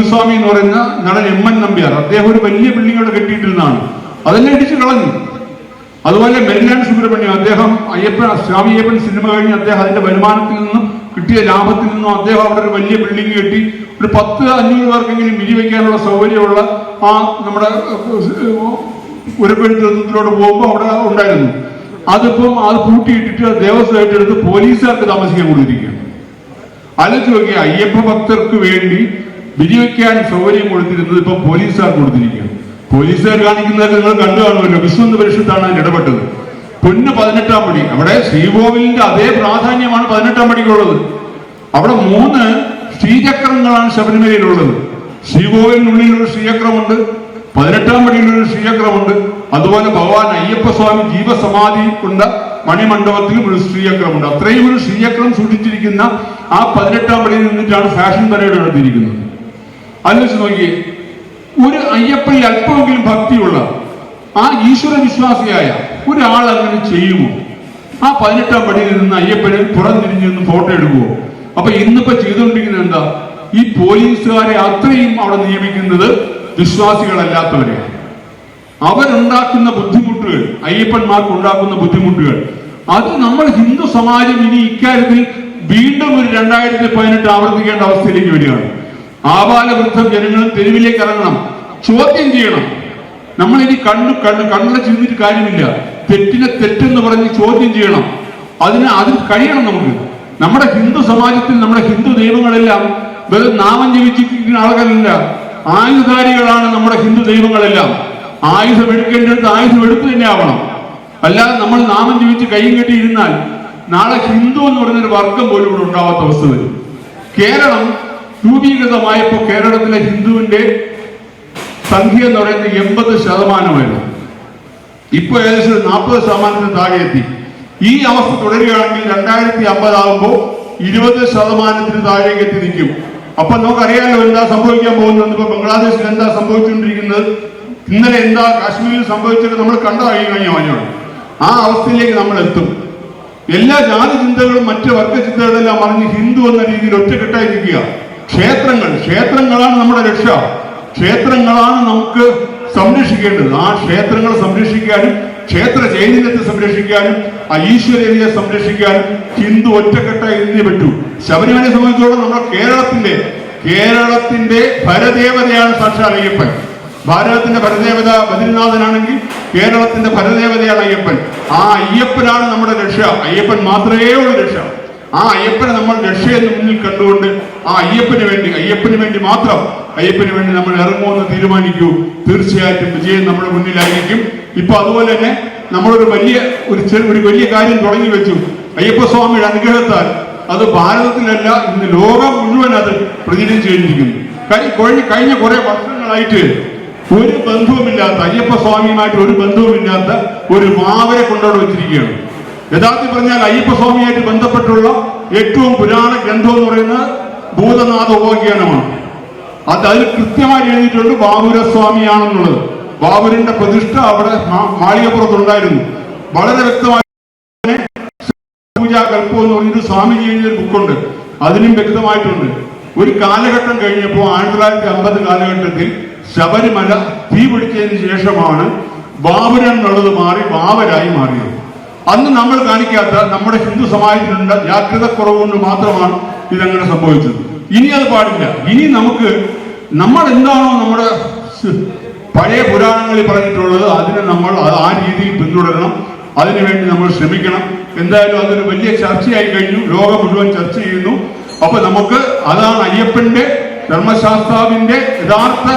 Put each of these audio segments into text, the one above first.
ഗോവിസ്വാമി എന്ന് പറയുന്ന നടൻ എം എൻ നമ്പ്യാർ. അദ്ദേഹം ഒരു വലിയ ബിൽഡിംഗ് അവിടെ കെട്ടിയിട്ടിരുന്നതാണ്. അതെല്ലാം ഇടിച്ചു കളഞ്ഞു. അതുപോലെ മെല്ലാൻ സുബ്രഹ്മണ്യം അദ്ദേഹം അയ്യപ്പൻ സ്വാമി അയ്യപ്പൻ സിനിമ കഴിഞ്ഞ് അദ്ദേഹം അതിന്റെ വരുമാനത്തിൽ നിന്നും കിട്ടിയ ലാഭത്തിൽ നിന്നും അദ്ദേഹം അവിടെ ഒരു വലിയ ബിൽഡിംഗ് കെട്ടി ഒരു പത്ത് അഞ്ഞൂറ് പേർക്കെങ്കിലും വിരി വയ്ക്കാനുള്ള സൗകര്യമുള്ള ആ നമ്മുടെ ഉരപ്പെടുത്തത്തിലോട്ട് പോകുമ്പോൾ അവിടെ ഉണ്ടായിരുന്നു. അതിപ്പം അത് പൂട്ടിയിട്ടിട്ട് ദേവസ്വം ഏറ്റെടുത്ത് പോലീസുകാർക്ക് താമസിക്കാൻ കൊടുത്തിരിക്കുകയാണ് ആലോചിച്ച് നോക്കിയ അയ്യപ്പ ഭക്തർക്ക് വേണ്ടി വിരിവെക്കാൻ സൗകര്യം കൊടുത്തിരുന്നത് ഇപ്പൊ പോലീസുകാർ കൊടുത്തിരിക്കുകയാണ്. പോലീസുകാർ കാണിക്കുന്നതൊക്കെ നിങ്ങൾ കണ്ടു കാണുമല്ലോ. വിശ്വന്ത പരിഷത്താണ് ഇടപെട്ടത്. പൊന്ന് പതിനെട്ടാം പടി. അവിടെ ശ്രീകോവിലിന്റെ അതേ പ്രാധാന്യമാണ് പതിനെട്ടാം പടിക്കുള്ളത്. അവിടെ മൂന്ന് ശ്രീചക്രങ്ങളാണ് ശബരിമലയിലുള്ളത്. ശ്രീകോവിലിനുള്ളിലൊരു ശ്രീചക്രമുണ്ട് പതിനെട്ടാം ഒരു ശ്രീചക്രമുണ്ട്. അതുപോലെ ഭഗവാൻ അയ്യപ്പസ്വാമി ജീവസമാധി കൊണ്ട് മണിമണ്ഡപത്തിലും ഒരു ശ്രീചക്രമുണ്ട്. അത്രയും ഒരു ശ്രീചക്രം സൂക്ഷിച്ചിരിക്കുന്ന ആ പതിനെട്ടാം പടിയിൽ നിന്നിട്ടാണ് ഫാഷൻ പരേഡ് നടത്തിയിരിക്കുന്നത്. ആലോചിച്ച് നോക്കിയേ ഒരു അയ്യപ്പനിൽ അല്പമെങ്കിലും ഭക്തിയുള്ള ആ ഈശ്വര വിശ്വാസിയായ ഒരാൾ അങ്ങനെ ചെയ്യുമോ? ആ പതിനെട്ടാം പടിയിൽ നിന്ന് അയ്യപ്പനെ പുറംതിരിഞ്ഞ് നിന്ന് ഫോട്ടോ എടുക്കുമോ അപ്പൊ ഇന്നിപ്പോ ചെയ്തുകൊണ്ടിരിക്കുന്നത് എന്താ? ഈ പോലീസുകാരെ അത്രയും അവിടെ നിയമിക്കുന്നത് വിശ്വാസികളല്ലാത്തവരെയാണ് അവരുണ്ടാക്കുന്ന ബുദ്ധിമുട്ടുകൾ അയ്യപ്പന്മാർക്ക് ഉണ്ടാക്കുന്ന ബുദ്ധിമുട്ടുകൾ അത് നമ്മൾ ഹിന്ദു സമാജം ഇനി ഇക്കാര്യത്തിൽ വീണ്ടും ഒരു രണ്ടായിരത്തി പതിനെട്ട് ആവർത്തിക്കേണ്ട അവസ്ഥയിലേക്ക് വരികയാണ്. ആബാലവൃദ്ധം ജനങ്ങൾ തെരുവിലേക്ക് ഇറങ്ങണം. ചോദ്യം ചെയ്യണം. നമ്മൾ ഇനി കണ്ണു കണ്ണു കണ്ണുടെ ചെയ്തിട്ട് കാര്യമില്ല. തെറ്റിനെ തെറ്റെന്ന് പറഞ്ഞ് ചോദ്യം ചെയ്യണം. അതിന് അതിന് കഴിയണം നമുക്ക്. നമ്മുടെ ഹിന്ദു സമാജത്തിൽ നമ്മുടെ ഹിന്ദു ദൈവങ്ങളെല്ലാം വെറും നാമം ജപിച്ചിരിക്കുന്ന ആളുകളല്ല. ആയുധാരികളാണ് നമ്മുടെ ഹിന്ദു ദൈവങ്ങളെല്ലാം. ആയുധം എടുക്കേണ്ടത് ആയുധം എടുത്തു തന്നെ ആവണം. അല്ലാതെ നമ്മൾ നാമം ജപിച്ച് കൈയും കെട്ടിയിരുന്നാൽ നാളെ ഹിന്ദു എന്ന് പറയുന്നൊരു വർഗം പോലും ഇവിടെ ഉണ്ടാവാത്ത അവസ്ഥ വരും. കേരളം രൂപീകൃതമായപ്പോൾ കേരളത്തിലെ ഹിന്ദുവിന്റെ സംഖ്യ എന്ന് പറയുന്നത് എൺപത് ശതമാനമായിരുന്നു. ഇപ്പൊ ഏകദേശം നാൽപ്പത് ശതമാനത്തിന് താഴെ എത്തി. ഈ അവസ്ഥ തുടരുകയാണെങ്കിൽ രണ്ടായിരത്തി അമ്പതാകുമ്പോൾ ഇരുപത് ശതമാനത്തിന് താഴേക്ക് എത്തി നിൽക്കും. അപ്പൊ നമുക്കറിയാലോ എന്താ സംഭവിക്കാൻ പോകുന്നത്? ഇപ്പൊ ബംഗ്ലാദേശിൽ എന്താ സംഭവിച്ചുകൊണ്ടിരിക്കുന്നത്? ഇന്നലെ എന്താ കാശ്മീരിൽ സംഭവിച്ചത് നമ്മൾ കണ്ടതായി കഴിഞ്ഞ മഞ്ഞോട് ആ അവസ്ഥയിലേക്ക് നമ്മൾ എത്തും. എല്ലാ ജാതി ചിന്തകളും മറ്റ് വർഗ ചിന്തകളെല്ലാം അറിഞ്ഞ് ഹിന്ദു എന്ന രീതിയിൽ ഒറ്റക്കെട്ടായി ക്ഷേത്രങ്ങൾ. ക്ഷേത്രങ്ങളാണ് നമ്മുടെ രക്ഷ ക്ഷേത്രങ്ങളാണ് നമുക്ക് സംരക്ഷിക്കേണ്ടത്. ആ ക്ഷേത്രങ്ങൾ സംരക്ഷിക്കാനും ക്ഷേത്ര ചൈതന്യത്തെ സംരക്ഷിക്കാനും ആ ഈശ്വരീയതയെ സംരക്ഷിക്കാനും ഹിന്ദു ഒറ്റക്കെട്ടായി ഇരുന്നേ പറ്റൂ. ശബരിമലയെ സംബന്ധിച്ചോളം നമ്മുടെ കേരളത്തിന്റെ കേരളത്തിന്റെ ഭരദേവതയാണ് സാക്ഷാൽ അയ്യപ്പൻ. ഭാരതത്തിന്റെ ഭരദേവത ബദ്രിനാഥനാണെങ്കിൽ കേരളത്തിന്റെ ഭരദേവതയാണ് അയ്യപ്പൻ. ആ അയ്യപ്പനാണ് നമ്മുടെ രക്ഷ അയ്യപ്പൻ മാത്രമേ ഉള്ളൂ രക്ഷ ആ അയ്യപ്പനെ നമ്മൾ രക്ഷയെന്ന് മുന്നിൽ കണ്ടുകൊണ്ട് ആ അയ്യപ്പന് വേണ്ടി അയ്യപ്പന് വേണ്ടി മാത്രം അയ്യപ്പന് വേണ്ടി നമ്മൾ ഇറങ്ങുമെന്ന് തീരുമാനിക്കൂ. തീർച്ചയായിട്ടും വിജയം നമ്മുടെ മുന്നിലായിരിക്കും. ഇപ്പൊ അതുപോലെ തന്നെ നമ്മളൊരു വലിയ ഒരു ഒരു വലിയ കാര്യം തുടങ്ങി വെച്ചു. അയ്യപ്പസ്വാമിയുടെ അനുഗ്രഹത്താൽ അത് ഭാരതത്തിലല്ല ഇന്ന് ലോകം മുഴുവൻ അത് പ്രതിനിധി ചെയ്തിരിക്കുന്നു. കഴി- കഴിഞ്ഞ കഴിഞ്ഞ കുറെ വർഷങ്ങളായിട്ട് ഒരു ബന്ധവുമില്ലാത്ത അയ്യപ്പ സ്വാമിയുമായിട്ട് ഒരു ബന്ധവുമില്ലാത്ത ഒരു മാവരെ കൊണ്ടവിടെ വെച്ചിരിക്കുകയാണ്. യഥാർത്ഥത്തിൽ പറഞ്ഞാൽ അയ്യപ്പ സ്വാമിയായിട്ട് ബന്ധപ്പെട്ടുള്ള ഏറ്റവും പുരാണ ഗ്രന്ഥം എന്ന് പറയുന്നത് ഭൂതനാഥ ഉപാഖ്യാനമാണ് അത് അതിൽ കൃത്യമായി എഴുതിയിട്ടുണ്ട് ബാബുരസ്വാമിയാണെന്നുള്ളത്. ബാബുരിന്റെ പ്രതിഷ്ഠ അവിടെ മാളികപ്പുറത്തുണ്ടായിരുന്നു. വളരെ വ്യക്തമായി പൂജാ കൽപ്പം എന്ന് പറഞ്ഞൊരു സ്വാമിജി എഴുതിയ ബുക്കുണ്ട്. അതിനും വ്യക്തമായിട്ടുണ്ട്. ഒരു കാലഘട്ടം കഴിഞ്ഞപ്പോൾ ആയിരത്തി തൊള്ളായിരത്തി അമ്പത് കാലഘട്ടത്തിൽ ശബരിമല തീ പിടിച്ചതിന് ശേഷമാണ് ബാബുരൻ എന്നുള്ളത് മാറി ബാബരായി മാറിയത്. അന്ന് നമ്മൾ കാണിക്കാത്ത നമ്മുടെ ഹിന്ദു സമാജത്തിലുണ്ട ജാഗ്രത കുറവ് കൊണ്ട് മാത്രമാണ് ഇതങ്ങനെ സംഭവിച്ചത്. ഇനി അത് പാടില്ല. ഇനി നമുക്ക് നമ്മൾ എന്താണോ നമ്മുടെ പഴയ പുരാണങ്ങളിൽ പറഞ്ഞിട്ടുള്ളത് അതിനെ നമ്മൾ ആ രീതിയിൽ പിന്തുടരണം. അതിനുവേണ്ടി നമ്മൾ ശ്രമിക്കണം. എന്തായാലും അതൊരു വലിയ ചർച്ചയായി കഴിഞ്ഞു. ലോകം മുഴുവൻ ചർച്ച ചെയ്യുന്നു. അപ്പൊ നമുക്ക് അതാണ് അയ്യപ്പന്റെ ധർമ്മശാസ്താവിന്റെ യഥാർത്ഥ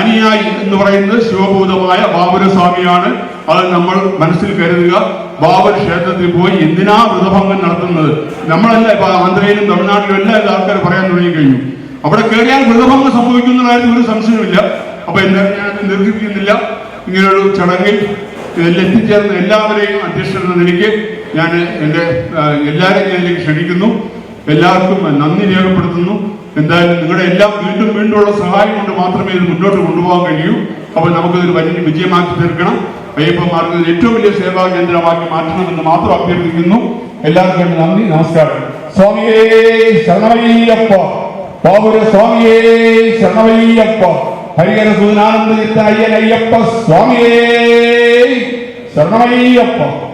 അനുയായി എന്ന് പറയുന്നത് ശിവഭൂതമായ ബാബുരസ്വാമിയാണ് അത് നമ്മൾ മനസ്സിൽ കരുതുക. ബാബർ ക്ഷേത്രത്തിൽ പോയി എന്തിനാ വ്രതഭംഗം നടത്തുന്നത്? നമ്മളല്ല ഇപ്പൊ ആന്ധ്രയിലും തമിഴ്നാട്ടിലും എല്ലാ ആൾക്കാർ പറയാൻ തുടങ്ങി കഴിഞ്ഞു. അവിടെ കയറിയാൽ വ്രതഭംഗം സംഭവിക്കുന്ന കാര്യത്തിൽ ഒരു സംശയമില്ല അപ്പൊ എന്താ ഞാൻ നിർദ്ദേശിക്കുന്നില്ല. ഇങ്ങനൊരു ചടങ്ങിൽ എത്തിച്ചേർന്ന എല്ലാവരെയും അധ്യക്ഷൻ എന്ന നിലയ്ക്ക് ഞാൻ എന്റെ എല്ലാവരെയും ഞാൻ ഇതിലേക്ക് ക്ഷണിക്കുന്നു. എല്ലാവർക്കും നന്ദി രേഖപ്പെടുത്തുന്നു. എന്തായാലും നിങ്ങളുടെ എല്ലാം വീണ്ടും വീണ്ടും ഉള്ള സഹായം കൊണ്ട് മാത്രമേ ഇത് മുന്നോട്ട് കൊണ്ടുപോകാൻ കഴിയൂ. അപ്പോൾ നമുക്കിതൊരു വലിയ വിജയമാക്കി തീർക്കണം. അയ്യപ്പന്മാർക്ക് ഏറ്റവും വലിയ സേവാ കേന്ദ്രമാക്കി മാറ്റണമെന്ന് മാത്രം അഭ്യർത്ഥിക്കുന്നു. എല്ലാവർക്കും നന്ദി നമസ്കാരം. സ്വാമിയേ ശരണമയ്യപ്പ. ബാബുര സ്വാമിയേ ശരണമയ്യപ്പ. ഹരിഹര സൂനാനന്ദ ചിത്തനയ്യൻ അയ്യപ്പ സ്വാമിയേ ശരണമയ്യപ്പ.